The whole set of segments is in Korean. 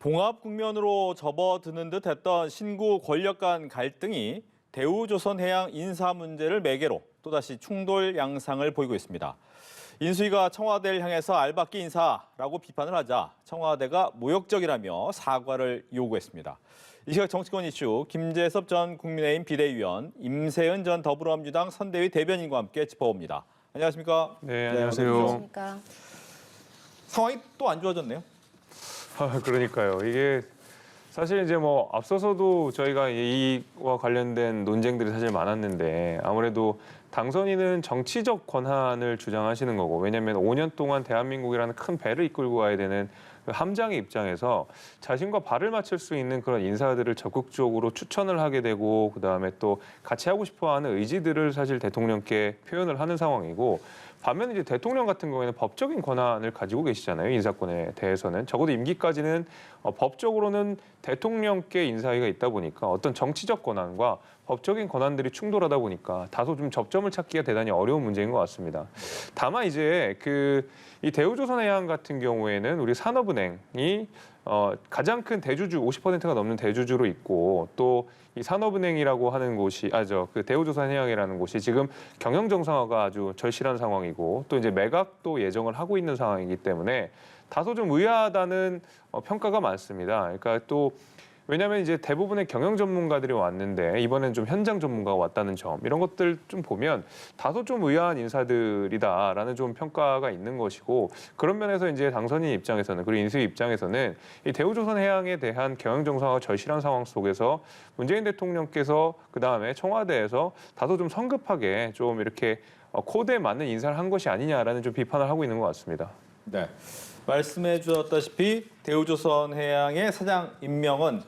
봉합 국면으로 접어드는 듯 했던 신구 권력 간 갈등이 대우조선해양 인사 문제를 매개로 또다시 충돌 양상을 보이고 있습니다. 인수위가 청와대를 향해서 알박기 인사라고 비판을 하자 청와대가 모욕적이라며 사과를 요구했습니다. 이 시각 정치권 이슈 김재섭 전 국민의힘 비대위원, 임세은 전 더불어민주당 선대위 대변인과 함께 짚어봅니다. 안녕하십니까? 네, 안녕하세요. 안녕하십니까. 상황이 또 안 좋아졌네요. 아, 그러니까요. 이게 사실 이제 뭐 앞서서도 저희가 이와 관련된 논쟁들이 사실 많았는데 아무래도 당선인은 정치적 권한을 주장하시는 거고 왜냐하면 5년 동안 대한민국이라는 큰 배를 이끌고 가야 되는 그 함장의 입장에서 자신과 발을 맞출 수 있는 그런 인사들을 적극적으로 추천을 하게 되고 그다음에 또 같이 하고 싶어하는 의지들을 사실 대통령께 표현을 하는 상황이고 반면에 이제 대통령 같은 경우에는 법적인 권한을 가지고 계시잖아요 인사권에 대해서는 적어도 임기까지는 어, 법적으로는 대통령께 인사위가 있다 보니까 어떤 정치적 권한과 법적인 권한들이 충돌하다 보니까 다소 좀 접점을 찾기가 대단히 어려운 문제인 것 같습니다. 다만 이제 그 이 대우조선해양 같은 경우에는 우리 산업은행이 어, 가장 큰 대주주 50%가 넘는 대주주로 있고 또 이 산업은행이라고 하는 곳이 아 저 그 대우조선해양이라는 곳이 지금 경영 정상화가 아주 절실한 상황이고 또 이제 매각도 예정을 하고 있는 상황이기 때문에 다소 좀 의아하다는 어, 평가가 많습니다. 그러니까 또 왜냐하면 이제 대부분의 경영 전문가들이 왔는데 이번엔 좀 현장 전문가가 왔다는 점 이런 것들 좀 보면 다소 좀 의아한 인사들이다라는 좀 평가가 있는 것이고 그런 면에서 이제 당선인 입장에서는 그리고 인수위 입장에서는 이 대우조선 해양에 대한 경영 정상화가 절실한 상황 속에서 문재인 대통령께서 그 다음에 청와대에서 다소 좀 성급하게 좀 이렇게 어, 코드에 맞는 인사를 한 것이 아니냐라는 좀 비판을 하고 있는 것 같습니다. 네. 말씀해 주셨다시피 대우조선 해양의 사장 임명은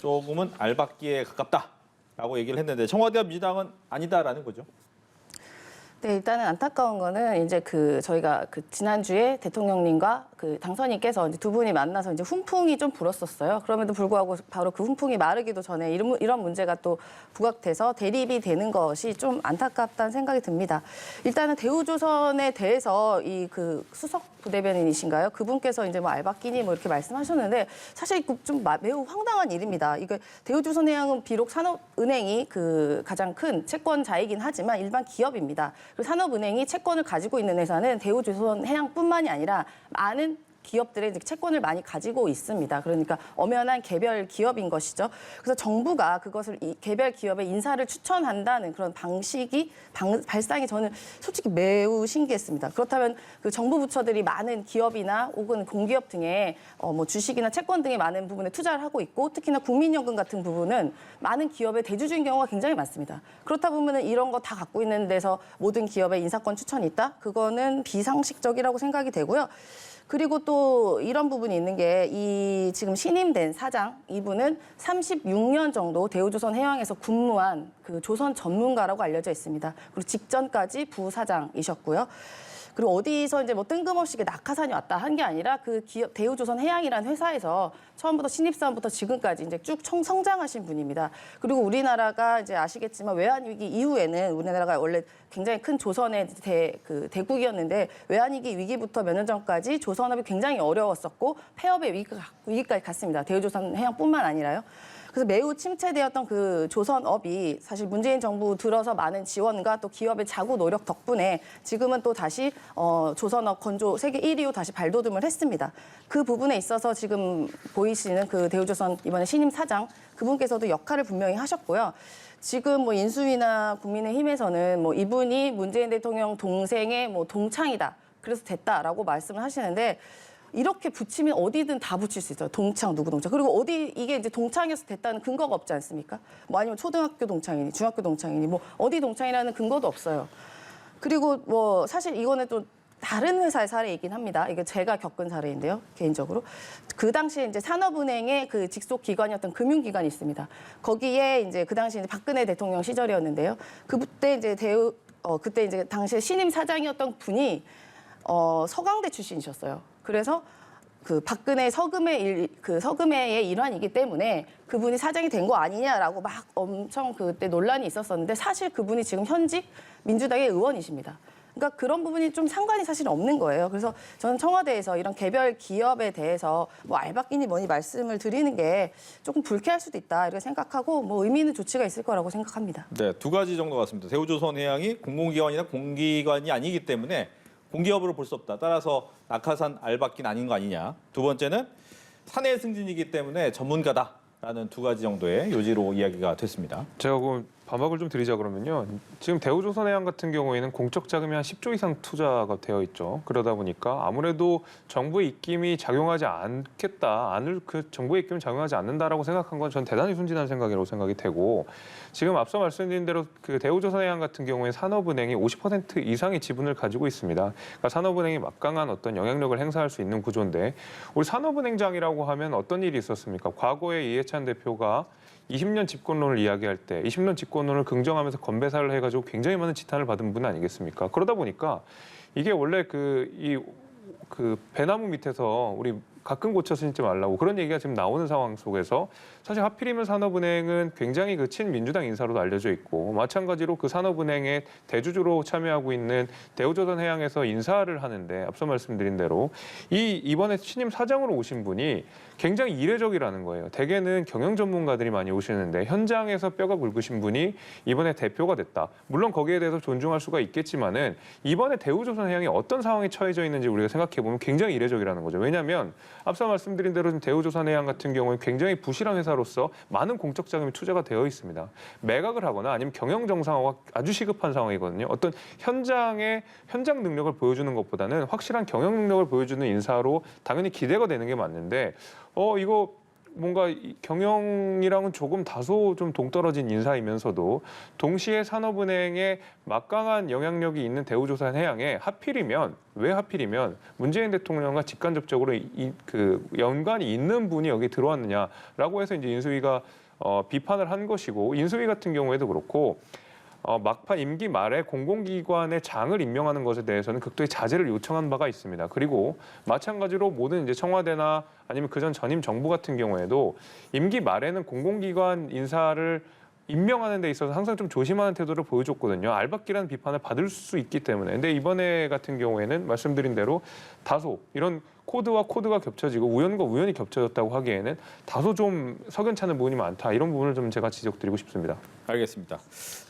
조금은 알박기에 가깝다라고 얘기를 했는데 청와대와 민주당은 아니다라는 거죠. 네, 일단은 안타까운 거는 이제 그 저희가 그 지난주에 대통령님과 그 당선인께서 이제 두 분이 만나서 이제 훈풍이 좀 불었었어요. 그럼에도 불구하고 바로 그 훈풍이 마르기도 전에 이런, 이런 문제가 또 부각돼서 대립이 되는 것이 좀 안타깝다는 생각이 듭니다. 일단은 대우조선에 대해서 이 그 수석 부대변인이신가요? 그분께서 이제 뭐 알바끼니 뭐 이렇게 말씀하셨는데 사실 이거 좀 마- 매우 황당한 일입니다. 이게 대우조선해양은 비록 산업은행이 그 가장 큰 채권자이긴 하지만 일반 기업입니다. 그리고 산업은행이 채권을 가지고 있는 회사는 대우조선해양뿐만이 아니라 많은 기업들의 채권을 많이 가지고 있습니다. 그러니까 엄연한 개별 기업인 것이죠. 그래서 정부가 그것을 이 개별 기업의 인사를 추천한다는 그런 방식이 방- 발상이 저는 솔직히 매우 신기했습니다. 그렇다면 그 정부 부처들이 많은 기업이나 혹은 공기업 등의 어, 뭐 주식이나 채권 등의 많은 부분에 투자를 하고 있고 특히나 국민연금 같은 부분은 많은 기업의 대주주인 경우가 굉장히 많습니다. 그렇다 보면은 이런 거 다 갖고 있는 데서 모든 기업의 인사권 추천이 있다? 그거는 비상식적이라고 생각이 되고요. 그리고 또 이런 부분이 있는 게 이 지금 신임된 사장 이분은 36년 정도 대우조선 해양에서 근무한 그 조선 전문가라고 알려져 있습니다. 그리고 직전까지 부사장이셨고요. 그리고 어디서 이제 뭐 뜬금없이 낙하산이 왔다 한 게 아니라 그 기업 대우조선 해양이라는 회사에서 처음부터 신입사원부터 지금까지 이제 쭉 청- 성장하신 분입니다. 그리고 우리나라가 이제 아시겠지만 외환 위기 이후에는 우리나라가 원래 굉장히 큰 조선의 대, 그 대국이었는데 외환 위기 위기부터 몇 년 전까지 조선업이 굉장히 어려웠었고 폐업의 위기까지 갔습니다. 대우조선 해양뿐만 아니라요. 그래서 매우 침체되었던 그 조선업이 사실 문재인 정부 들어서 많은 지원과 또 기업의 자구 노력 덕분에 지금은 또 다시 어, 조선업 건조 세계 1위로 다시 발돋움을 했습니다. 그 부분에 있어서 지금 보이시는 그 대우조선 이번에 신임 사장 그분께서도 역할을 분명히 하셨고요. 지금 뭐 인수위나 국민의힘에서는 뭐 이분이 문재인 대통령 동생의 뭐 동창이다. 그래서 됐다라고 말씀을 하시는데 이렇게 붙이면 어디든 다 붙일 수 있어요. 동창 누구 동창. 그리고 어디 이게 이제 동창이어서 됐다는 근거가 없지 않습니까? 뭐 아니면 초등학교 동창이니 중학교 동창이니 뭐 어디 동창이라는 근거도 없어요. 그리고 뭐 사실 이거는 또 다른 회사의 사례이긴 합니다. 이게 제가 겪은 사례인데요, 개인적으로. 그 당시에 이제 산업은행의 그 직속 기관이었던 금융기관이 있습니다. 거기에 이제 그 당시 이제 박근혜 대통령 시절이었는데요. 그때 이제 대우, 어, 그때 이제 당시에 신임 사장이었던 분이 어, 서강대 출신이셨어요. 그래서 그 박근혜 서금의 일, 그 서금회의 일환이기 때문에 그분이 사장이 된 거 아니냐라고 막 엄청 그때 논란이 있었었는데 사실 그분이 지금 현직 민주당의 의원이십니다. 그러니까 그런 부분이 좀 상관이 사실 없는 거예요. 그래서 저는 청와대에서 이런 개별 기업에 대해서 뭐 알바끼니 뭐니 말씀을 드리는 게 조금 불쾌할 수도 있다 이렇게 생각하고 뭐 의미 있는 조치가 있을 거라고 생각합니다. 네, 두 가지 정도 같습니다. 대우조선해양이 공공기관이나 공기관이 아니기 때문에 공기업으로 볼 수 없다. 따라서 낙하산 알바낀 아닌 거 아니냐. 두 번째는 사내 승진이기 때문에 전문가다라는 두 가지 정도의 요지로 이야기가 됐습니다. 제가 그 반박을 좀 드리자 그러면요. 지금 대우조선해양 같은 경우에는 공적 자금이 한 10조 이상 투자가 되어 있죠. 그러다 보니까 아무래도 정부의 입김이 작용하지 않겠다, 안을 그 정부의 입김이 작용하지 않는다라고 생각한 건 전 대단히 순진한 생각이라고 생각이 되고 지금 앞서 말씀드린 대로 그 대우조선해양 같은 경우에 산업은행이 50% 이상의 지분을 가지고 있습니다. 그러니까 산업은행이 막강한 어떤 영향력을 행사할 수 있는 구조인데 우리 산업은행장이라고 하면 어떤 일이 있었습니까? 과거에 이해찬 대표가 20년 집권론을 이야기할 때 20년 집권론을 긍정하면서 건배사를 해가지고 굉장히 많은 지탄을 받은 분 아니겠습니까? 그러다 보니까 이게 원래 그이그 배나무 밑에서 우리 가끔 고쳐 신지 말라고 그런 얘기가 지금 나오는 상황 속에서 사실 하필이면 산업은행은 굉장히 그 친민주당 인사로도 알려져 있고 마찬가지로 그 산업은행의 대주주로 참여하고 있는 대우조선 해양에서 인사를 하는데 앞서 말씀드린 대로 이 이번에 신임 사장으로 오신 분이 굉장히 이례적이라는 거예요. 대개는 경영 전문가들이 많이 오시는데 현장에서 뼈가 굵으신 분이 이번에 대표가 됐다. 물론 거기에 대해서 존중할 수가 있겠지만은 이번에 대우조선 해양이 어떤 상황에 처해져 있는지 우리가 생각해 보면 굉장히 이례적이라는 거죠. 왜냐하면 앞서 말씀드린 대로 지금 대우조선 해양 같은 경우는 굉장히 부실한 회사 로서 많은 공적 자금이 투자가 되어 있습니다. 매각을 하거나 아니면 경영 정상화가 아주 시급한 상황이거든요. 어떤 현장의 현장 능력을 보여주는 것보다는 확실한 경영 능력을 보여주는 인사로 당연히 기대가 되는 게 맞는데 어 이거 뭔가 이 경영이랑은 조금 다소 좀 동떨어진 인사이면서도 동시에 산업은행에 막강한 영향력이 있는 대우조선 해양에 하필이면 왜 하필이면 문재인 대통령과 직간접적으로 이 그 연관이 있는 분이 여기 들어왔느냐라고 해서 이제 인수위가 어, 비판을 한 것이고 인수위 같은 경우에도 그렇고 어, 막판 임기 말에 공공기관의 장을 임명하는 것에 대해서는 극도의 자제를 요청한 바가 있습니다. 그리고 마찬가지로 모든 이제 청와대나 아니면 그전 전임 정부 같은 경우에도 임기 말에는 공공기관 인사를 임명하는 데 있어서 항상 좀 조심하는 태도를 보여줬거든요. 알박기라는 비판을 받을 수 있기 때문에. 근데 이번에 같은 경우에는 말씀드린 대로 다소 이런 코드와 코드가 겹쳐지고 우연과 우연이 겹쳐졌다고 하기에는 다소 좀 석연찮은 부분이 많다. 이런 부분을 좀 제가 지적드리고 싶습니다. 알겠습니다.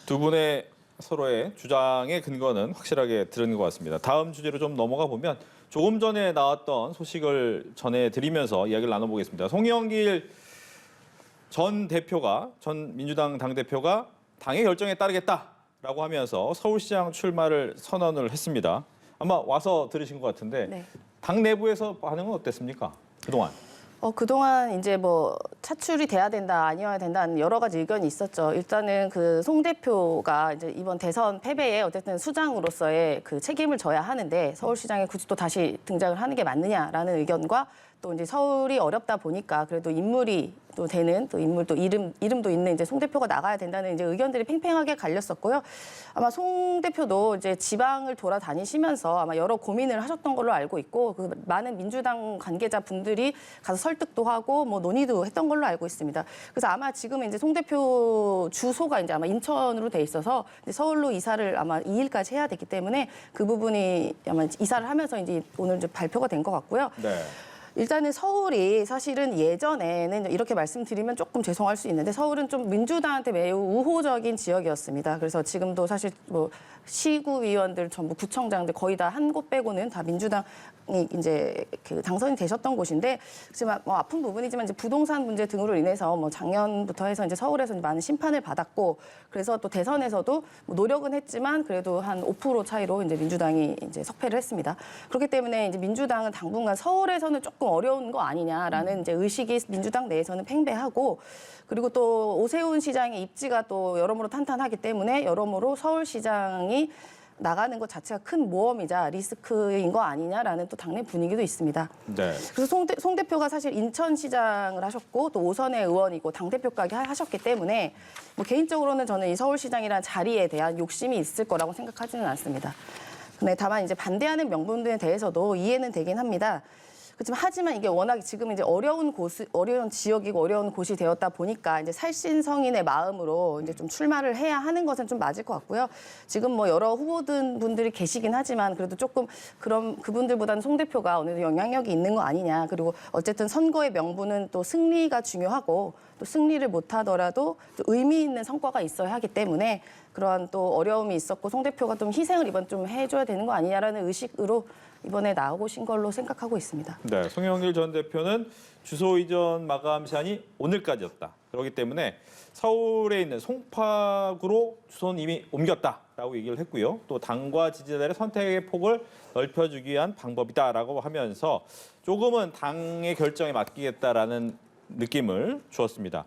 두 분의 서로의 주장의 근거는 확실하게 들은 것 같습니다. 다음 주제로 좀 넘어가 보면 조금 전에 나왔던 소식을 전해드리면서 이야기를 나눠보겠습니다. 송영길 전 대표가 전 민주당 당 대표가 당의 결정에 따르겠다라고 하면서 서울시장 출마를 선언을 했습니다. 아마 와서 들으신 것 같은데 네. 당 내부에서 반응은 어땠습니까? 그동안. 어, 그동안 이제 뭐 차출이 돼야 된다, 아니어야 된다는 여러 가지 의견이 있었죠. 일단은 그 송 대표가 이제 이번 대선 패배에 어쨌든 수장으로서의 그 책임을 져야 하는데 서울시장에 굳이 또 다시 등장을 하는 게 맞느냐라는 의견과 또 이제 서울이 어렵다 보니까 그래도 인물이 또 되는 또 인물 또 이름 이름도 있는 이제 송 대표가 나가야 된다는 이제 의견들이 팽팽하게 갈렸었고요. 아마 송 대표도 이제 지방을 돌아다니시면서 아마 여러 고민을 하셨던 걸로 알고 있고 그 많은 민주당 관계자 분들이 가서 설득도 하고 뭐 논의도 했던 걸로 알고 있습니다. 그래서 아마 지금 이제 송 대표 주소가 이제 아마 인천으로 돼 있어서 서울로 이사를 아마 2일까지 해야 되기 때문에 그 부분이 아마 이사를 하면서 이제 오늘 이제 발표가 된 것 같고요. 네. 일단은 서울이 사실은 예전에는 이렇게 말씀드리면 조금 죄송할 수 있는데 서울은 좀 민주당한테 매우 우호적인 지역이었습니다. 그래서 지금도 사실 뭐 시구위원들 전부 구청장들 거의 다 한 곳 빼고는 다 민주당이 이제 그 당선이 되셨던 곳인데 지금 뭐 아픈 부분이지만 이제 부동산 문제 등으로 인해서 뭐 작년부터 해서 이제 서울에서 많은 심판을 받았고 그래서 또 대선에서도 뭐 노력은 했지만 그래도 한 5% 차이로 이제 민주당이 이제 석패를 했습니다. 그렇기 때문에 이제 민주당은 당분간 서울에서는 조금 어려운 거 아니냐라는 이제 의식이 민주당 내에서는 팽배하고 그리고 또 오세훈 시장의 입지가 또 여러모로 탄탄하기 때문에 여러모로 서울시장이 나가는 것 자체가 큰 모험이자 리스크인 거 아니냐라는 또 당내 분위기도 있습니다. 네. 그래서 송, 대, 송 대표가 사실 인천시장을 하셨고 또 오선의 의원이고 당대표까지 하- 하셨기 때문에 뭐 개인적으로는 저는 이 서울시장이라는 자리에 대한 욕심이 있을 거라고 생각하지는 않습니다. 근데 다만 이제 반대하는 명분들에 대해서도 이해는 되긴 합니다. 그렇지만 하지만 이게 워낙 지금 이제 어려운 곳 어려운 지역이고 어려운 곳이 되었다 보니까 이제 살신 성인의 마음으로 이제 좀 출마를 해야 하는 것은 좀 맞을 것 같고요. 지금 뭐 여러 후보들 분들이 계시긴 하지만 그래도 조금 그럼 그분들보다는 송 대표가 어느 정도 영향력이 있는 거 아니냐. 그리고 어쨌든 선거의 명분은 또 승리가 중요하고 또 승리를 못하더라도 또 의미 있는 성과가 있어야 하기 때문에 그러한 또 어려움이 있었고 송 대표가 좀 희생을 이번 좀 해줘야 되는 거 아니냐라는 의식으로 이번에 나오신 걸로 생각하고 있습니다. 네, 송영길 전 대표는 주소 이전 마감 시한이 오늘까지였다. 그렇기 때문에 서울에 있는 송파구로 주소는 이미 옮겼다라고 얘기를 했고요. 또 당과 지지자들의 선택의 폭을 넓혀주기 위한 방법이다라고 하면서 조금은 당의 결정에 맡기겠다라는 느낌을 주었습니다.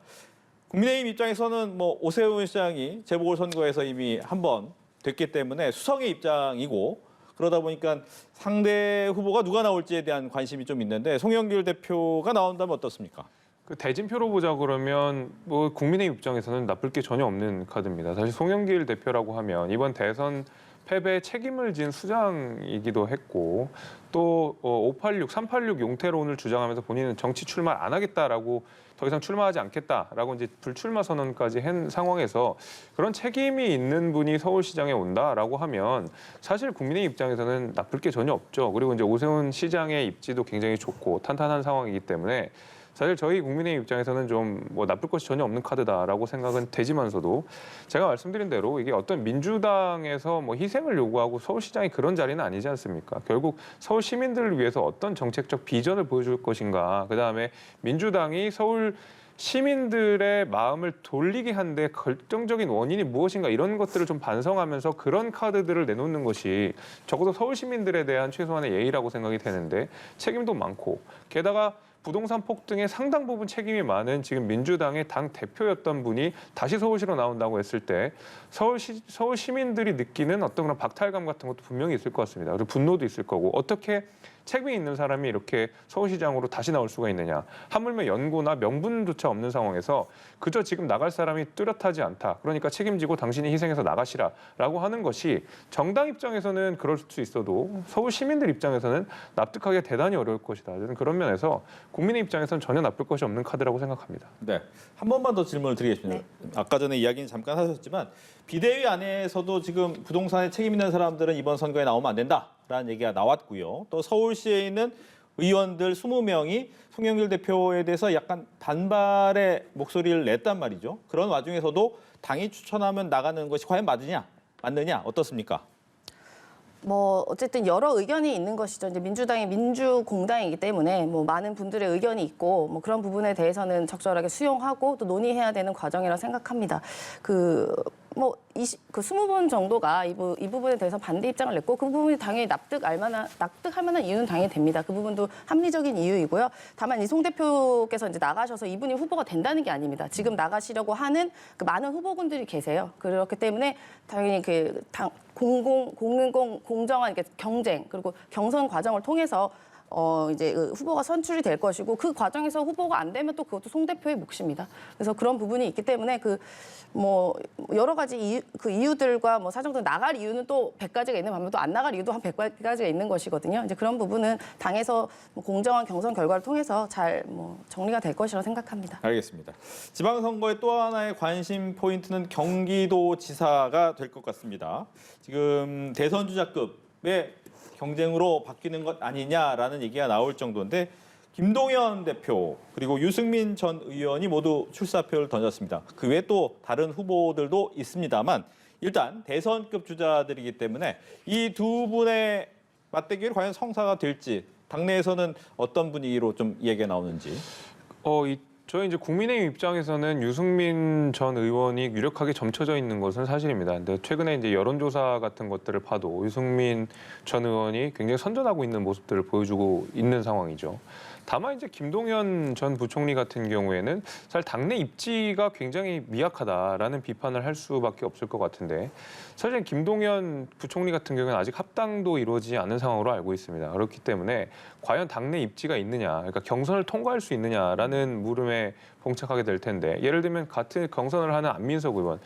국민의힘 입장에서는 뭐 오세훈 시장이 재보궐선거에서 이미 한 번 됐기 때문에 수성의 입장이고 그러다 보니까 상대 후보가 누가 나올지에 대한 관심이 좀 있는데 송영길 대표가 나온다면 어떻습니까? 그 대진표로 보자 그러면 뭐 국민의 입장에서는 나쁠 게 전혀 없는 카드입니다. 사실 송영길 대표라고 하면 이번 대선 패배에 책임을 진 수장이기도 했고 또 어, 586, 386 용태론을 주장하면서 본인은 정치 출마 안 하겠다라고 더 이상 출마하지 않겠다라고 이제 불출마 선언까지 한 상황에서 그런 책임이 있는 분이 서울시장에 온다라고 하면 사실 국민의 입장에서는 나쁠 게 전혀 없죠. 그리고 이제 오세훈 시장의 입지도 굉장히 좋고 탄탄한 상황이기 때문에 사실 저희 국민의 입장에서는 좀 뭐 나쁠 것이 전혀 없는 카드다라고 생각은 되지만서도 제가 말씀드린 대로 이게 어떤 민주당에서 뭐 희생을 요구하고 서울시장이 그런 자리는 아니지 않습니까? 결국 서울 시민들을 위해서 어떤 정책적 비전을 보여줄 것인가. 그 다음에 민주당이 서울 시민들의 마음을 돌리게 한데 결정적인 원인이 무엇인가 이런 것들을 좀 반성하면서 그런 카드들을 내놓는 것이 적어도 서울 시민들에 대한 최소한의 예의라고 생각이 되는데 책임도 많고 게다가 부동산 폭등에 상당 부분 책임이 많은 지금 민주당의 당 대표였던 분이 다시 서울시로 나온다고 했을 때 서울시 서울 시민들이 느끼는 어떤 그런 박탈감 같은 것도 분명히 있을 것 같습니다. 그리고 분노도 있을 거고 어떻게 책임이 있는 사람이 이렇게 서울시장으로 다시 나올 수가 있느냐. 하물며 연고나 명분조차 없는 상황에서 그저 지금 나갈 사람이 뚜렷하지 않다. 그러니까 책임지고 당신이 희생해서 나가시라 라고 하는 것이 정당 입장에서는 그럴 수 있어도 서울 시민들 입장에서는 납득하기 대단히 어려울 것이다. 저는 그런 면에서 국민의 입장에서는 전혀 나쁠 것이 없는 카드라고 생각합니다. 네, 한 번만 더 질문을 드리겠습니다. 아까 전에 이야기는 잠깐 하셨지만 비대위 안에서도 지금 부동산에 책임 있는 사람들은 이번 선거에 나오면 안 된다 라는 얘기가 나왔고요. 또 서울시에 있는 의원들 20명이 송영길 대표에 대해서 약간 반발의 목소리를 냈단 말이죠. 그런 와중에서도 당이 추천하면 나가는 것이 과연 맞느냐, 맞느냐, 어떻습니까? 뭐 어쨌든 여러 의견이 있는 것이죠. 이제 민주당이 민주공당이기 때문에 뭐 많은 분들의 의견이 있고 뭐 그런 부분에 대해서는 적절하게 수용하고 또 논의해야 되는 과정이라 생각합니다. 그 뭐그 20분 정도가 이, 부, 이 부분에 대해서 반대 입장을 냈고 그 부분이 당연히 납득 알 만한 납득할 만한 이유는 당연히 됩니다. 그 부분도 합리적인 이유이고요. 다만 이 송 대표께서 이제 나가셔서 이분이 후보가 된다는 게 아닙니다. 지금 나가시려고 하는 그 많은 후보군들이 계세요. 그렇기 때문에 당연히 그 당, 공공 공공 공정한 이렇게 경쟁 그리고 경선 과정을 통해서 어 이제 그 후보가 선출이 될 것이고 그 과정에서 후보가 안 되면 또 그것도 송 대표의 몫입니다. 그래서 그런 부분이 있기 때문에 그 뭐 여러 가지 이유, 그 이유들과 뭐 사정들 나갈 이유는 또 100가지가 있는 반면 또 안 나갈 이유도 한 100가지가 있는 것이거든요. 이제 그런 부분은 당에서 뭐 공정한 경선 결과를 통해서 잘 뭐 정리가 될 것이라고 생각합니다. 알겠습니다. 지방선거의 또 하나의 관심 포인트는 경기도지사가 될 것 같습니다. 지금 대선 주자급의 경쟁으로 바뀌는 것 아니냐라는 얘기가 나올 정도인데 김동연 대표 그리고 유승민 전 의원이 모두 출사표를 던졌습니다. 그 외에 또 다른 후보들도 있습니다만 일단 대선급 주자들이기 때문에 이 두 분의 맞대결이 과연 성사가 될지 당내에서는 어떤 분위기로 좀 얘기가 나오는지 어, 이, 저희 이제 국민의힘 입장에서는 유승민 전 의원이 유력하게 점쳐져 있는 것은 사실입니다. 근데 최근에 이제 여론조사 같은 것들을 봐도 유승민 전 의원이 굉장히 선전하고 있는 모습들을 보여주고 있는 상황이죠. 다만 이제 김동연 전 부총리 같은 경우에는 사실 당내 입지가 굉장히 미약하다라는 비판을 할 수밖에 없을 것 같은데 사실 김동연 부총리 같은 경우는 아직 합당도 이루어지지 않은 상황으로 알고 있습니다. 그렇기 때문에 과연 당내 입지가 있느냐, 그러니까 경선을 통과할 수 있느냐라는 물음에 봉착하게 될 텐데 예를 들면 같은 경선을 하는 안민석 의원.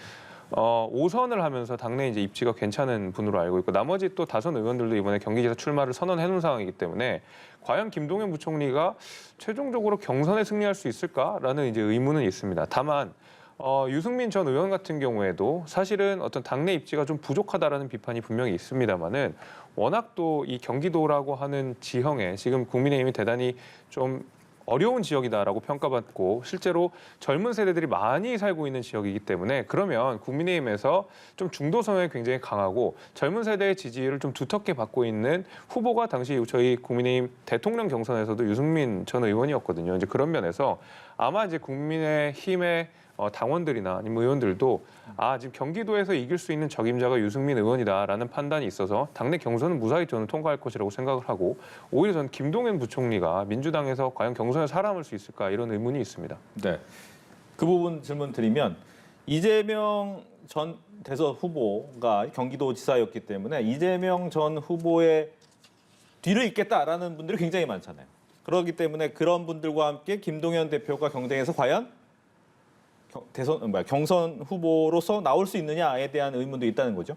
어, 5선을 하면서 당내 이제 입지가 괜찮은 분으로 알고 있고 나머지 또 다선 의원들도 이번에 경기지사 출마를 선언해 놓은 상황이기 때문에 과연 김동연 부총리가 최종적으로 경선에 승리할 수 있을까라는 이제 의문은 있습니다. 다만 어, 유승민 전 의원 같은 경우에도 사실은 어떤 당내 입지가 좀 부족하다라는 비판이 분명히 있습니다만은 워낙 또 이 경기도라고 하는 지형에 지금 국민의힘이 대단히 좀 어려운 지역이다라고 평가받고 실제로 젊은 세대들이 많이 살고 있는 지역이기 때문에 그러면 국민의힘에서 좀 중도 성향이 굉장히 강하고 젊은 세대의 지지를 좀 두텁게 받고 있는 후보가 당시 저희 국민의힘 대통령 경선에서도 유승민 전 의원이었거든요. 이제 그런 면에서 아마 이제 국민의힘의 어, 당원들이나 아니면 의원들도 아 지금 경기도에서 이길 수 있는 적임자가 유승민 의원이다라는 판단이 있어서 당내 경선은 무사히 저는 통과할 것이라고 생각을 하고 오히려 저는 김동연 부총리가 민주당에서 과연 경선에 살아남을 수 있을까 이런 의문이 있습니다. 네. 그 부분 질문 드리면 이재명 전 대선 후보가 경기도지사였기 때문에 이재명 전 후보의 뒤를 잇겠다라는 분들이 굉장히 많잖아요. 그렇기 때문에 그런 분들과 함께 김동연 대표가 경쟁해서 과연 경- 대선 뭐야 경선 후보로서 나올 수 있느냐에 대한 의문도 있다는 거죠.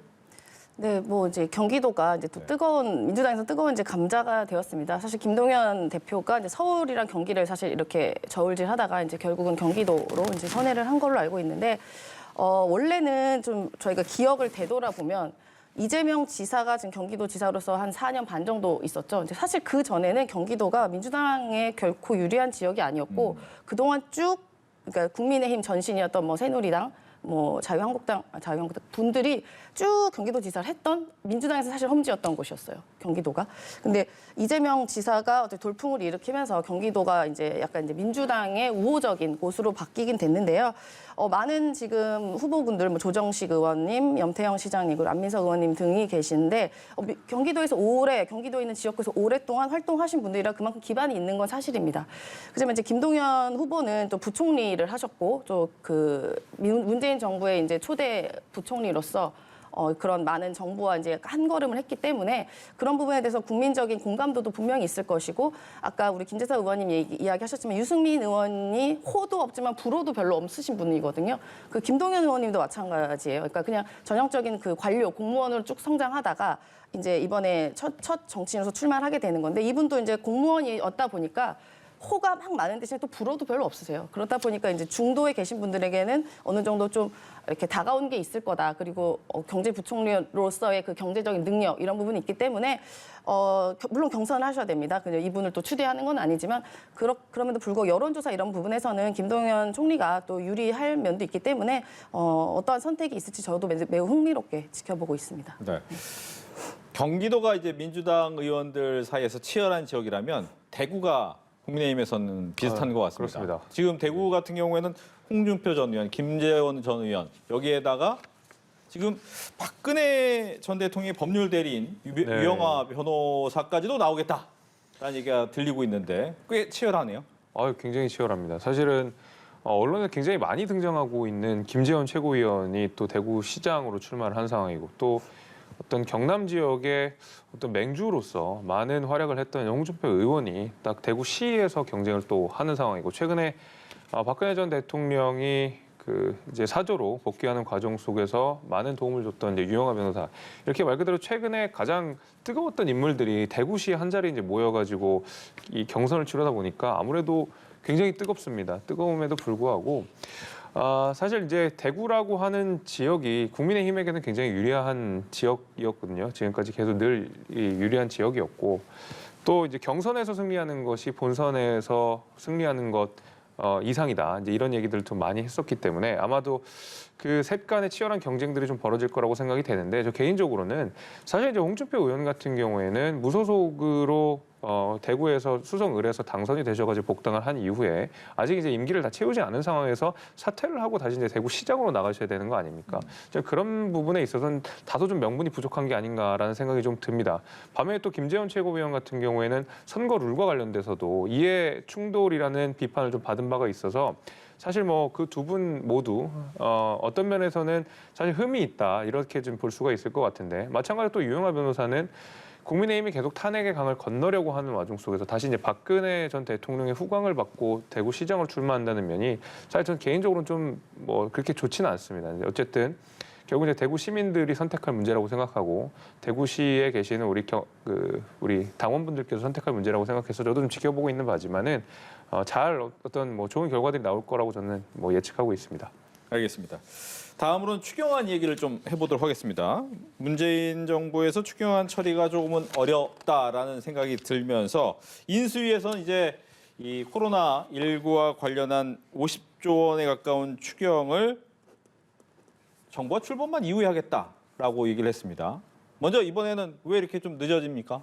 네, 뭐 이제 경기도가 이제 또 네. 뜨거운 민주당에서 뜨거운 이제 감자가 되었습니다. 사실 김동연 대표가 이제 서울이랑 경기를 사실 이렇게 저울질하다가 이제 결국은 경기도로 이제 선회를 한 걸로 알고 있는데 어 원래는 좀 저희가 기억을 되돌아보면 이재명 지사가 지금 경기도 지사로서 한 4년 반 정도 있었죠. 이제 사실 그 전에는 경기도가 민주당에 결코 유리한 지역이 아니었고 그동안 쭉 그러니까 국민의힘 전신이었던 뭐 새누리당, 뭐 자유한국당, 아, 자유한국당 분들이 쭉 경기도지사를 했던 민주당에서 사실 험지였던 곳이었어요. 경기도가. 근데 이재명 지사가 어떻게 돌풍을 일으키면서 경기도가 이제 약간 이제 민주당의 우호적인 곳으로 바뀌긴 됐는데요. 어, 많은 지금 후보분들, 뭐 조정식 의원님, 염태영 시장님, 그리고 안민석 의원님 등이 계시는데 어, 미- 경기도에서 오래 경기도에 있는 지역구에서 오랫동안 활동하신 분들이라 그만큼 기반이 있는 건 사실입니다. 그렇지만 이제 김동연 후보는 또 부총리를 하셨고 또 그 문재인 정부의 이제 초대 부총리로서 어, 그런 많은 정부와 이제 한 걸음을 했기 때문에 그런 부분에 대해서 국민적인 공감도도 분명히 있을 것이고 아까 우리 김재사 의원님 얘기, 이야기하셨지만 유승민 의원이 호도 없지만 불호도 별로 없으신 분이거든요. 그 김동연 의원님도 마찬가지예요. 그러니까 그냥 전형적인 그 관료 공무원으로 쭉 성장하다가 이제 이번에 첫, 첫 정치인으로서 출마를 하게 되는 건데 이분도 이제 공무원이었다 보니까 호가 막 많은 대신에 또 불호도 별로 없으세요. 그러다 보니까 이제 중도에 계신 분들에게는 어느 정도 좀 이렇게 다가온 게 있을 거다. 그리고 어, 경제부총리로서의 그 경제적인 능력 이런 부분이 있기 때문에 어, 겨- 물론 경선을 하셔야 됩니다. 그냥 이분을 또 추대하는 건 아니지만 그렇, 그럼에도 불구하고 여론조사 이런 부분에서는 김동연 총리가 또 유리할 면도 있기 때문에 어, 어떠한 선택이 있을지 저도 매- 매우 흥미롭게 지켜보고 있습니다. 네. 경기도가 이제 민주당 의원들 사이에서 치열한 지역이라면 대구가 국민의힘에서는 비슷한 아, 것 같습니다. 그렇습니다. 지금 대구 같은 경우에는 홍준표 전 의원, 김재원 전 의원 여기에다가 지금 박근혜 전 대통령의 법률 대리인 유- 네. 유영아 변호사까지도 나오겠다라는 얘기가 들리고 있는데 꽤 치열하네요. 아유, 굉장히 치열합니다. 사실은 어, 언론에 굉장히 많이 등장하고 있는 김재원 최고위원이 또 대구시장으로 출마를 한 상황이고 또 어떤 경남 지역의 어떤 맹주로서 많은 활약을 했던 홍준표 의원이 딱 대구시에서 경쟁을 또 하는 상황이고 최근에 어, 박근혜 전 대통령이 그 이제 사조로 복귀하는 과정 속에서 많은 도움을 줬던 이제 유영아 변호사 이렇게 말 그대로 최근에 가장 뜨거웠던 인물들이 대구시 한 자리에 이제 모여가지고 이 경선을 치르다 보니까 아무래도 굉장히 뜨겁습니다. 뜨거움에도 불구하고 아, 사실 이제 대구라고 하는 지역이 국민의힘에게는 굉장히 유리한 지역이었거든요. 지금까지 계속 늘이 유리한 지역이었고 또 이제 경선에서 승리하는 것이 본선에서 승리하는 것 어, 이상이다. 이제 이런 얘기들을 좀 많이 했었기 때문에 아마도 그 셋 간의 치열한 경쟁들이 좀 벌어질 거라고 생각이 되는데 저 개인적으로는 사실 이제 홍준표 의원 같은 경우에는 무소속으로 어, 대구에서 수성 을에서 당선이 되셔가지고 복당을 한 이후에 아직 이제 임기를 다 채우지 않은 상황에서 사퇴를 하고 다시 이제 대구 시장으로 나가셔야 되는 거 아닙니까? 저 그런 부분에 있어서는 다소 좀 명분이 부족한 게 아닌가라는 생각이 좀 듭니다. 밤에 또 김재원 최고위원 같은 경우에는 선거 룰과 관련돼서도 이해 충돌이라는 비판을 좀 받은 바가 있어서 사실 뭐 그 두 분 모두 어, 어떤 면에서는 사실 흠이 있다 이렇게 좀 볼 수가 있을 것 같은데 마찬가지로 또 유영아 변호사는 국민의힘이 계속 탄핵의 강을 건너려고 하는 와중 속에서 다시 이제 박근혜 전 대통령의 후광을 받고 대구 시장을 출마한다는 면이 사실 전 개인적으로는 좀 뭐 그렇게 좋지는 않습니다. 어쨌든 결국 이제 대구 시민들이 선택할 문제라고 생각하고 대구시에 계시는 우리 겨, 그 우리 당원분들께서 선택할 문제라고 생각해서 저도 좀 지켜보고 있는 바지만은 어, 잘 어떤 뭐 좋은 결과들이 나올 거라고 저는 뭐 예측하고 있습니다. 알겠습니다. 다음으로는 추경안 얘기를 좀 해보도록 하겠습니다. 문재인 정부에서 추경안 처리가 조금은 어렵다라는 생각이 들면서 인수위에서는 이제 이 코로나 19와 관련한 50조 원에 가까운 추경을 정부가 출범만 이후에 하겠다라고 얘기를 했습니다. 먼저 이번에는 왜 이렇게 좀 늦어집니까?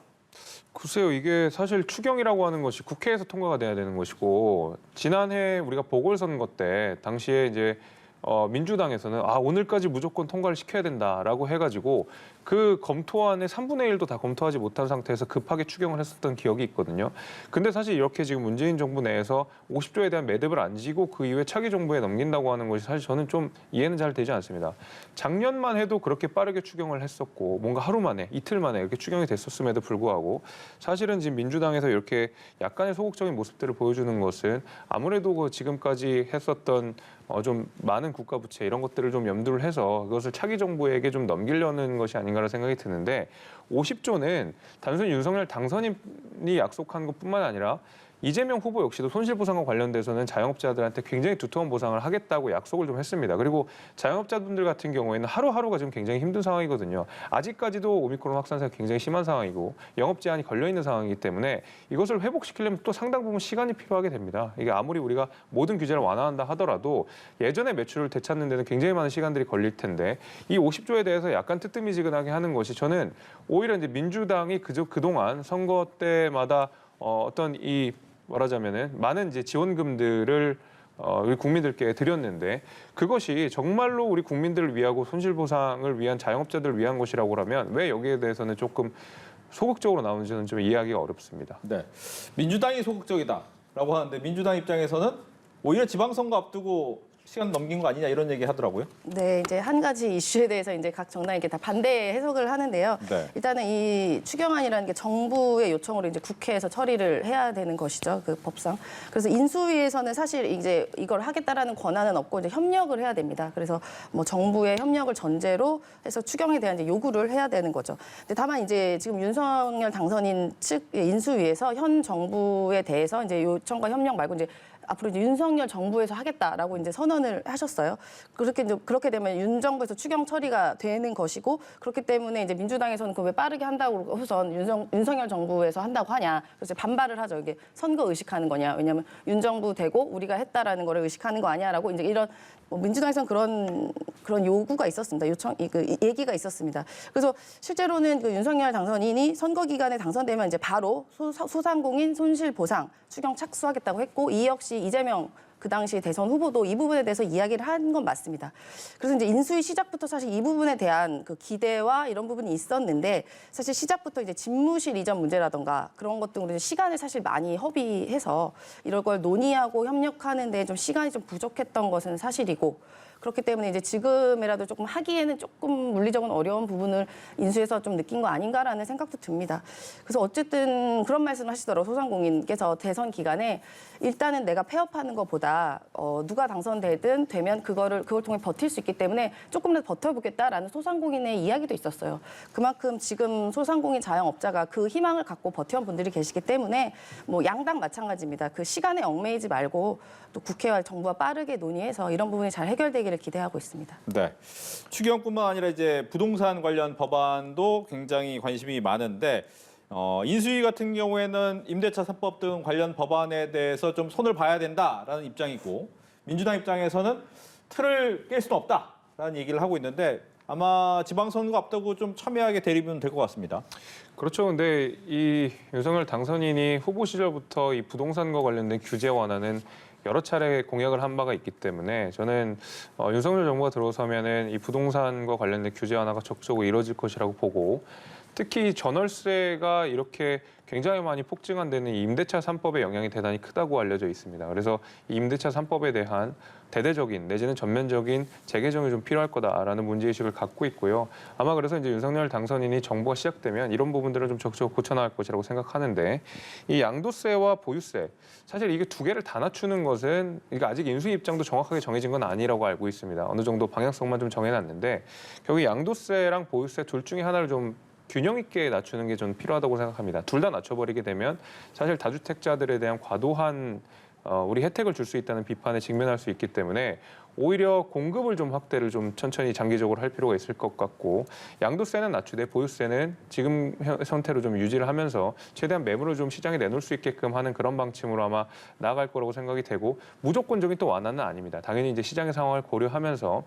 글쎄요, 이게 사실 추경이라고 하는 것이 국회에서 통과가 돼야 되는 것이고 지난해 우리가 보궐선거 때 당시에 이제 어, 민주당에서는 아 오늘까지 무조건 통과를 시켜야 된다라고 해가지고 그 검토안의 3분의 1도 다 검토하지 못한 상태에서 급하게 추경을 했었던 기억이 있거든요. 근데 사실 이렇게 지금 문재인 정부 내에서 50조에 대한 매듭을 안 지고 그 이후에 차기 정부에 넘긴다고 하는 것이 사실 저는 좀 이해는 잘 되지 않습니다. 작년만 해도 그렇게 빠르게 추경을 했었고 뭔가 하루 만에 이틀 만에 이렇게 추경이 됐었음에도 불구하고 사실은 지금 민주당에서 이렇게 약간의 소극적인 모습들을 보여주는 것은 아무래도 그 지금까지 했었던 어, 좀 많은 국가 부채 이런 것들을 좀 염두를 해서 그것을 차기 정부에게 좀 넘기려는 것이 아닌가 라는 생각이 드는데 50조는 단순히 윤석열 당선인이 약속한 것뿐만 아니라 이재명 후보 역시도 손실보상과 관련돼서는 자영업자들한테 굉장히 두터운 보상을 하겠다고 약속을 좀 했습니다. 그리고 자영업자분들 같은 경우에는 하루하루가 지금 굉장히 힘든 상황이거든요. 아직까지도 오미크론 확산세가 굉장히 심한 상황이고 영업 제한이 걸려 있는 상황이기 때문에 이것을 회복시키려면 또 상당 부분 시간이 필요하게 됩니다. 이게 아무리 우리가 모든 규제를 완화한다 하더라도 예전의 매출을 되찾는 데는 굉장히 많은 시간들이 걸릴 텐데 이 50조에 대해서 약간 뜨뜨미지근하게 하는 것이 저는 오히려 이제 민주당이 그저 그동안 선거 때마다 어, 어떤 이 말하자면은 많은 이제 지원금들을 어, 우리 국민들께 드렸는데 그것이 정말로 우리 국민들을 위하고 손실 보상을 위한 자영업자들을 위한 것이라고 하면 왜 여기에 대해서는 조금 소극적으로 나오는지는 좀 이해하기가 어렵습니다. 네, 민주당이 소극적이다라고 하는데 민주당 입장에서는 오히려 지방선거 앞두고 시간 넘긴 거 아니냐 이런 얘기 하더라고요. 네, 이제 한 가지 이슈에 대해서 이제 각 정당이 이렇게 다 반대 해석을 하는데요. 네. 일단은 이 추경안이라는 게 정부의 요청으로 이제 국회에서 처리를 해야 되는 것이죠. 그 법상. 그래서 인수위에서는 사실 이제 이걸 하겠다라는 권한은 없고 이제 협력을 해야 됩니다. 그래서 뭐 정부의 협력을 전제로 해서 추경에 대한 이제 요구를 해야 되는 거죠. 근데 다만 이제 지금 윤석열 당선인 측의 인수위에서 현 정부에 대해서 이제 요청과 협력 말고 이제 앞으로 이제 윤석열 정부에서 하겠다라고 이제 선언 을 하셨어요. 그렇게 이제 그렇게 되면 윤 정부에서 추경 처리가 되는 것이고 그렇기 때문에 이제 민주당에서는 그왜 빠르게 한다고 우선 윤석, 윤석열 정부에서 한다고 하냐. 그래서 반발을 하죠. 이게 선거 의식하는 거냐. 왜냐하면 윤 정부 되고 우리가 했다라는 거를 의식하는 거 아니야라고 이제 이런 뭐 민주당에서는 그런 그런 요구가 있었습니다. 요청 이- 그 얘기가 있었습니다. 그래서 실제로는 그 윤석열 당선인이 선거 기간에 당선되면 이제 바로 소, 소상공인 손실 보상 추경 착수하겠다고 했고 이 역시 이재명 그 당시 대선 후보도 이 부분에 대해서 이야기를 한 건 맞습니다. 그래서 이제 인수위 시작부터 사실 이 부분에 대한 그 기대와 이런 부분이 있었는데 사실 시작부터 이제 집무실 이전 문제라던가 그런 것 등으로 시간을 사실 많이 허비해서 이런 걸 논의하고 협력하는데 좀 시간이 좀 부족했던 것은 사실이고 그렇기 때문에 이제 지금이라도 조금 하기에는 조금 물리적인 어려운 부분을 인수해서 좀 느낀 거 아닌가라는 생각도 듭니다. 그래서 어쨌든 그런 말씀을 하시더라고요. 소상공인께서 대선 기간에 일단은 내가 폐업하는 것보다 어, 누가 당선되든 되면 그거를 그걸 통해 버틸 수 있기 때문에 조금이라도 버텨보겠다라는 소상공인의 이야기도 있었어요. 그만큼 지금 소상공인 자영업자가 그 희망을 갖고 버텨온 분들이 계시기 때문에 뭐 양당 마찬가지입니다. 그 시간에 얽매이지 말고 또 국회와 정부와 빠르게 논의해서 이런 부분이 잘 해결되 기를 기대하고 있습니다. 네. 추경뿐만 아니라 이제 부동산 관련 법안도 굉장히 관심이 많은데 어, 인수위 같은 경우에는 임대차 3법 등 관련 법안에 대해서 좀 손을 봐야 된다라는 입장이고 민주당 입장에서는 틀을 깰 수는 없다라는 얘기를 하고 있는데 아마 지방선거 앞두고 좀 첨예하게 대립은 될 것 같습니다. 그렇죠. 근데 이 윤석열 당선인이 후보 시절부터 이 부동산과 관련된 규제 완화는 여러 차례 공약을 한 바가 있기 때문에 저는 어, 윤석열 정부가 들어서면은 이 부동산과 관련된 규제 완화가 적극적으로 이루어질 것이라고 보고 특히 전월세가 이렇게 굉장히 많이 폭증한 데는 이 임대차 3법의 영향이 대단히 크다고 알려져 있습니다. 그래서 이 임대차 3법에 대한 대대적인 내지는 전면적인 재개정이 좀 필요할 거다라는 문제의식을 갖고 있고요. 아마 그래서 이제 윤석열 당선인이 정부가 시작되면 이런 부분들을 좀 적극적으로 고쳐나갈 것이라고 생각하는데 이 양도세와 보유세 사실 이게 두 개를 다 낮추는 것은 이게 아직 인수위 입장도 정확하게 정해진 건 아니라고 알고 있습니다. 어느 정도 방향성만 좀 정해놨는데 결국 양도세랑 보유세 둘 중에 하나를 좀 균형 있게 낮추는 게좀 필요하다고 생각합니다. 둘 다 낮춰버리게 되면 사실 다주택자들에 대한 과도한 어, 우리 혜택을 줄 수 있다는 비판에 직면할 수 있기 때문에 오히려 공급을 좀 확대를 좀 천천히 장기적으로 할 필요가 있을 것 같고 양도세는 낮추되 보유세는 지금 현- 형태로 좀 유지를 하면서 최대한 매물을 좀 시장에 내놓을 수 있게끔 하는 그런 방침으로 아마 나아갈 거라고 생각이 되고 무조건적인 또 완화는 아닙니다. 당연히 이제 시장의 상황을 고려하면서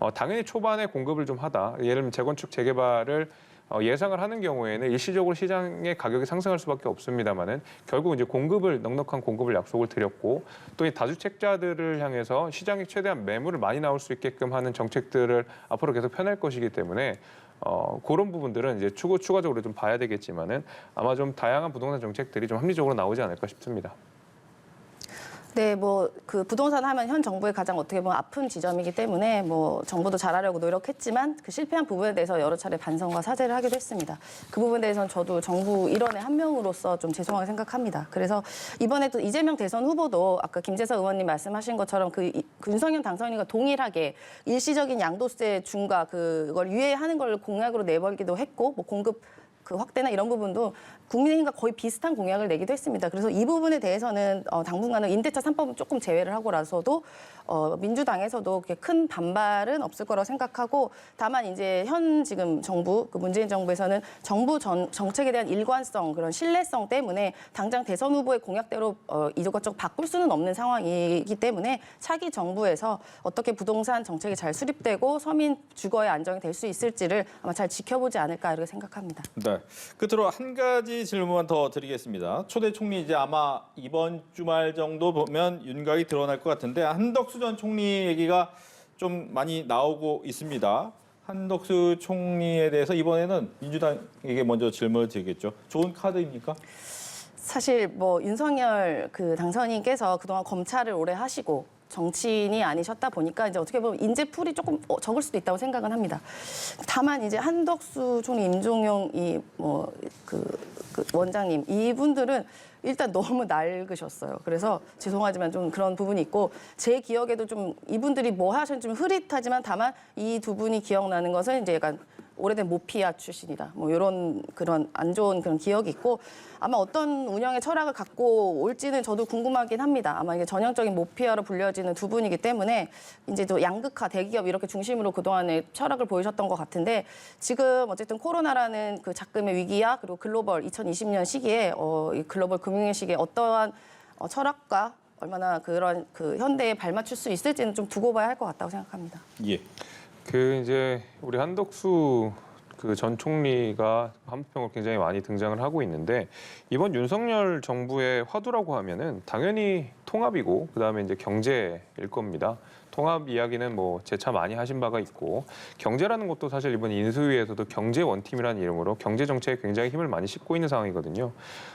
어, 당연히 초반에 공급을 좀 하다. 예를 들면 재건축 재개발을 어, 예상을 하는 경우에는 일시적으로 시장의 가격이 상승할 수밖에 없습니다만은 결국 이제 공급을 넉넉한 공급을 약속을 드렸고 또 이 다주택자들을 향해서 시장에 최대한 매물을 많이 나올 수 있게끔 하는 정책들을 앞으로 계속 펴낼 것이기 때문에 어, 그런 부분들은 이제 추가 추가적으로 좀 봐야 되겠지만은 아마 좀 다양한 부동산 정책들이 좀 합리적으로 나오지 않을까 싶습니다. 네, 뭐 그 부동산 하면 현 정부의 가장 어떻게 보면 아픈 지점이기 때문에 뭐 정부도 잘하려고 노력했지만 그 실패한 부분에 대해서 여러 차례 반성과 사죄를 하기도 했습니다. 그 부분에 대해서는 저도 정부 일원의 한 명으로서 좀 죄송하게 생각합니다. 그래서 이번에도 이재명 대선 후보도 아까 김재석 의원님 말씀하신 것처럼 그, 윤석열 당선인과 동일하게 일시적인 양도세 중과 그걸 유예하는 걸 공약으로 내걸기도 했고 뭐 공급 그 확대나 이런 부분도 국민의힘과 거의 비슷한 공약을 내기도 했습니다. 그래서 이 부분에 대해서는 어, 당분간은 임대차 3법은 조금 제외를 하고라서도 어, 민주당에서도 큰 반발은 없을 거라고 생각하고 다만 이제 현 지금 정부 그 문재인 정부에서는 정부 전, 정책에 대한 일관성 그런 신뢰성 때문에 당장 대선 후보의 공약대로 어, 이것저것 바꿀 수는 없는 상황이기 때문에 차기 정부에서 어떻게 부동산 정책이 잘 수립되고 서민 주거의 안정이 될 수 있을지를 아마 잘 지켜보지 않을까 이렇게 생각합니다. 네. 끝으로 한 가지 질문 더 드리겠습니다. 초대 총리 이제 아마 이번 주말 정도 보면 윤곽이 드러날 것 같은데 한덕수 전 총리 얘기가 좀 많이 나오고 있습니다. 한덕수 총리에 대해서 이번에는 민주당에게 먼저 질문을 드리겠죠. 좋은 카드입니까? 사실 뭐 윤석열 그 당선인께서 그동안 검찰을 오래 하시고 정치인이 아니셨다 보니까 이제 어떻게 보면 인재 풀이 조금 어, 적을 수도 있다고 생각은 합니다. 다만 이제 한덕수 총리, 임종용 이뭐그 그 원장님 이분들은 일단 너무 낡으셨어요. 그래서 죄송하지만 좀 그런 부분이 있고 제 기억에도 좀 이분들이 뭐 하셨는지 좀 흐릿하지만 다만 이 두 분이 기억나는 것은 이제 약간 오래된 모피아 출신이다. 뭐 이런 그런 안 좋은 그런 기억이 있고 아마 어떤 운영의 철학을 갖고 올지는 저도 궁금하긴 합니다. 아마 이게 전형적인 모피아로 불려지는 두 분이기 때문에 이제 또 양극화 대기업 이렇게 중심으로 그동안의 철학을 보이셨던 것 같은데 지금 어쨌든 코로나라는 그 작금의 위기야 그리고 글로벌 2020년 시기에 어, 이 글로벌 금융의 시기에 어떠한 어, 철학과 얼마나 그런 그 현대에 발맞출 수 있을지는 좀 두고 봐야 할 것 같다고 생각합니다. 예. 그 이제 우리 한덕수 그 전 총리가 한국평을 굉장히 많이 등장을 하고 있는데 이번 윤석열 정부의 화두라고 하면은 당연히 통합이고 그다음에 이제 경제일 겁니다. 통합 이야기는 뭐 재차 많이 하신 바가 있고 경제라는 것도 사실 이번 인수위에서도 경제 원팀이라는 이름으로 경제 정책에 굉장히 힘을 많이 싣고 있는 상황이거든요.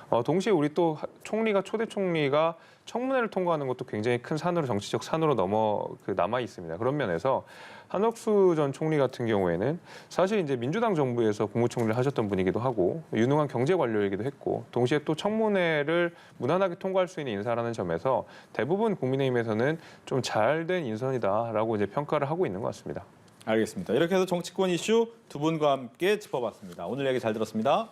어, 동시에 우리 또 하- 총리가 초대 총리가 청문회를 통과하는 것도 굉장히 큰 산으로 정치적 산으로 넘어 그 남아 있습니다. 그런 면에서 한옥수 전 총리 같은 경우에는 사실 이제 민주당 정부에서 국무총리를 하셨던 분이기도 하고 유능한 경제 관료이기도 했고 동시에 또 청문회를 무난하게 통과할 수 있는 인사라는 점에서 대부분 국민의힘에서는 좀 잘된 인선이다라고 이제 평가를 하고 있는 것 같습니다. 알겠습니다. 이렇게 해서 정치권 이슈 두 분과 함께 짚어봤습니다. 오늘 얘기 잘 들었습니다.